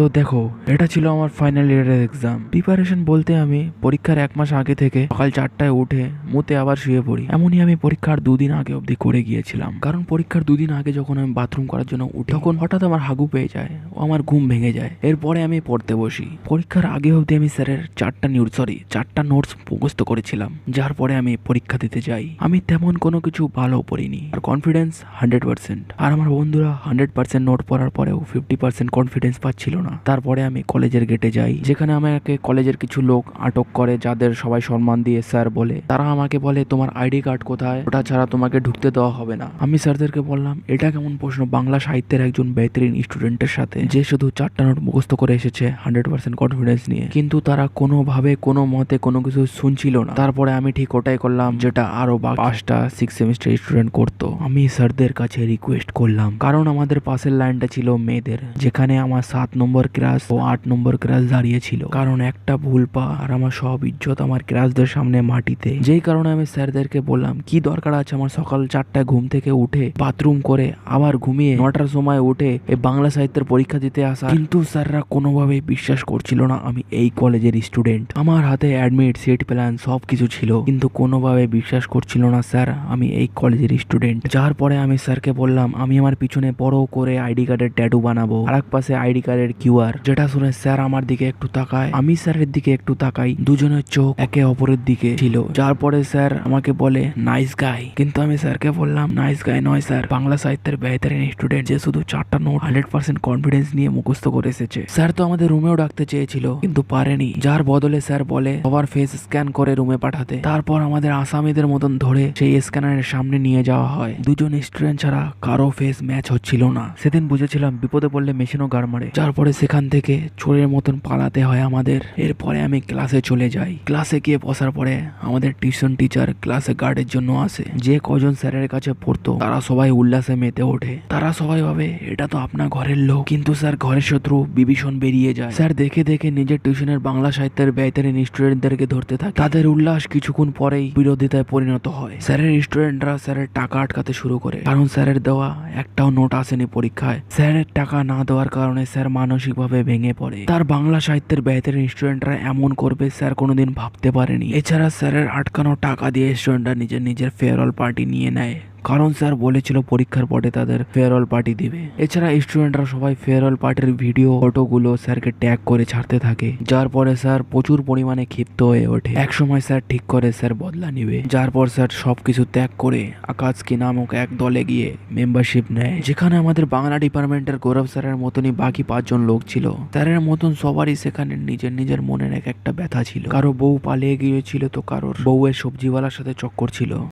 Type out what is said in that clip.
তো দেখো, এটা ছিল আমার ফাইনাল ইয়ারের এক্সাম প্রিপারেশন বলতে আমি পরীক্ষার এক মাস আগে থেকে সকাল চারটায় উঠে মুতে আবার শুয়ে পড়ি। এমনই আমি পরীক্ষার দুদিন আগে অবধি করে গিয়েছিলাম। কারণ পরীক্ষার দুদিন আগে যখন আমি বাথরুম করার জন্য উঠি, তখন হঠাৎ আমার হাগু পেয়ে যায় ও আমার ঘুম ভেঙে যায়। এরপরে আমি পড়তে বসি। পরীক্ষার আগে অবধি আমি স্যারের চারটা নিউজ সরি চারটা নোটস মুখস্থ করেছিলাম, যার পরে আমি পরীক্ষা দিতে যাই। আমি তেমন কোনো কিছু ভালো পড়িনি, আর কনফিডেন্স হান্ড্রেড পার্সেন্ট আর আমার বন্ধুরা হান্ড্রেড পার্সেন্ট নোট পড়ার পরেও ফিফটি পার্সেন্ট কনফিডেন্স পাচ্ছিল না। তারপরে আমি কলেজের গেটে যাই। যেখানে আমাকে কলেজের কিছু লোক আটক করে, যাদের সবাই সম্মান দিয়ে স্যার বলে। তারা আমাকে বলে, তোমার আইডি কার্ড কোথায়? ওটা ছাড়া তোমাকে ঢুকতে দেওয়া হবে না। আমি স্যারদেরকে বললাম, এটা কেমন প্রশ্ন? বাংলা সাহিত্যের একজন বেহতরিন স্টুডেন্টের সাথে, যে শুধু চারটা নোট মুখস্থ করে এসেছে হান্ড্রেড পার্সেন্ট কনফিডেন্স নিয়ে। কিন্তু তারা কোনোভাবে, কোনো মতে কোনো কিছু শুনছিল না। তারপরে আমি ঠিক ওটাই করলাম, যেটা আরও বা- পাঁচটা সিক্স সেমিস্টার স্টুডেন্ট করতো। আমি স্যারদের কাছে রিকোয়েস্ট করলাম, কারণ আমাদের পাশের লাইনটা ছিল মেয়েদের, যেখানে আমার সাত নম্বর ক্লাস ও আট নম্বর ক্লাস দাঁড়িয়ে ছিল। কারণ একটা ভুল পা আর আমার সব ইজ্জত আমার ক্লাসদের সামনে মাটিতে। যেই কারণে আমি স্যারদেরকে বললাম, কি দরকার আছে আমার সকাল চারটায় ঘুম থেকে উঠে বাথরুম করে আবার ঘুমিয়ে নটার সময় উঠে এই বাংলা সাহিত্যের পরীক্ষা দিতে আসা? কিন্তু স্যাররা কোনোভাবেই বিশ্বাস করছিল না আমি এই কলেজের স্টুডেন্ট। আমার হাতে অ্যাডমিট, সিট প্ল্যান সব কিছু ছিল। কিন্তু কোনোভাবে বিশ্বাস করছিল না স্যার, আমি এই কলেজের স্টুডেন্ট। যার পরে আমি স্যারকে বললাম, আমি আমার পিছনে বড় করে আইডি কার্ডের ট্যাটু বানাবো। আর এক পাশে আইডি কার্ডের কিউআর যেটা শুনে স্যার আমার দিকে একটু তাকায়, আমি স্যারের দিকে একটু তাকাই, দুজনের চোখ একে অপরের দিকে ছিল। যার পরে স্যার আমাকে বলে নাইস গাই কিন্তু আমি স্যারকে বললাম নাইস গাই নয় স্যার, বাংলা সাহিত্যের বেহতরিন স্টুডেন্ট যে শুধু চারটা নোট হান্ড্রেড পার্সেন্ট কনফিডেন্স নিয়ে মুখস্থ করে এসেছে। স্যার তো আমাদের রুমেও ডাকতে চেয়েছিল, কিন্তু পারেনি। যার বদলে স্যার বলে, সবার ফেস স্ক্যান করে রুমে পাঠাতে। তারপর আমাদের আসামিদের মতন ধরে সেই স্ক্যানারের সামনে নিয়ে যাওয়া হয়। দুজন স্টুডেন্ট ছাড়া কারও ফেস ম্যাচ হচ্ছিল না। সেদিন বুঝেছিলাম বিপদে পড়লে মেশিনও গাড় মারে। যার পরে সেখান থেকে চোরের মতন পালাতে হয় আমাদের। এরপরে আমি ক্লাসে চলে যাই। ক্লাসে গিয়ে বসার পরে আমাদের টিউশন টিচার ক্লাসে গার্ডের জন্য আসে। যে কজন স্যারের কাছে পড়তো, তারা সবাই উল্লাসে মেতে ওঠে। তারা সবাই ভাবে, এটা তো আপনার ঘরের লোক। কিন্তু স্যার ঘরের শত্রু বিভীষণ বেরিয়ে যায়। স্যার দেখে দেখে নিজের টিউশনের বাংলা সাহিত্যের বেহতরিন স্টুডেন্টদেরকে ধরতে থাকে। তাদের উল্লাস কিছুক্ষণ পরেই বিরোধিতায় পরিণত হয়। স্যারের স্টুডেন্টরা স্যারের টাকা আটকাতে শুরু করে। কারণ স্যারের দেওয়া একটাও নোট আসেনি পরীক্ষায়। স্যারের টাকা না দেওয়ার কারণে স্যার মানসিকভাবে ভেঙে পড়ে। তার বাংলা সাহিত্যের ব্যয়তের স্টুডেন্টরা এমন করবে, স্যার কোনোদিন ভাবতে পারেনি। এছাড়া স্যারের আটকানো টাকা দিয়ে স্টুডেন্টরা নিজের নিজের ফেয়ারওয়েল পার্টি নিয়ে নেয়। কারণ স্যার বলেছিল পরীক্ষার পরে তাদের ফেয়ারওয়েল পার্টি দিবে। এছাড়া স্টুডেন্টরা সবাই ফেয়ারওয়েল পার্টির ভিডিও ফটোগুলো স্যারকে ট্যাগ করে ছাড়তে থাকে। যার পরে স্যার প্রচুর পরিমাণে ক্ষিপ্ত হয়ে ওঠে। এক সময় স্যার ঠিক করে স্যার বদলা নিবে। যার পর স্যার সবকিছু ত্যাগ করে আকাশকি নামক এক দলে গিয়ে মেম্বারশিপ নেয়। যেখানে আমাদের বাংলা ডিপার্টমেন্টের গৌরব স্যারের মতনই বাকি পাঁচজন লোক ছিল। স্যারের মতন সবারই সেখানে নিজের নিজের মনের এক একটা ব্যথা ছিল। কারও বউ পালিয়ে গিয়েছিল তো কারোর বউয়ের সবজিওয়ালার সাথে চক্কর ছিল।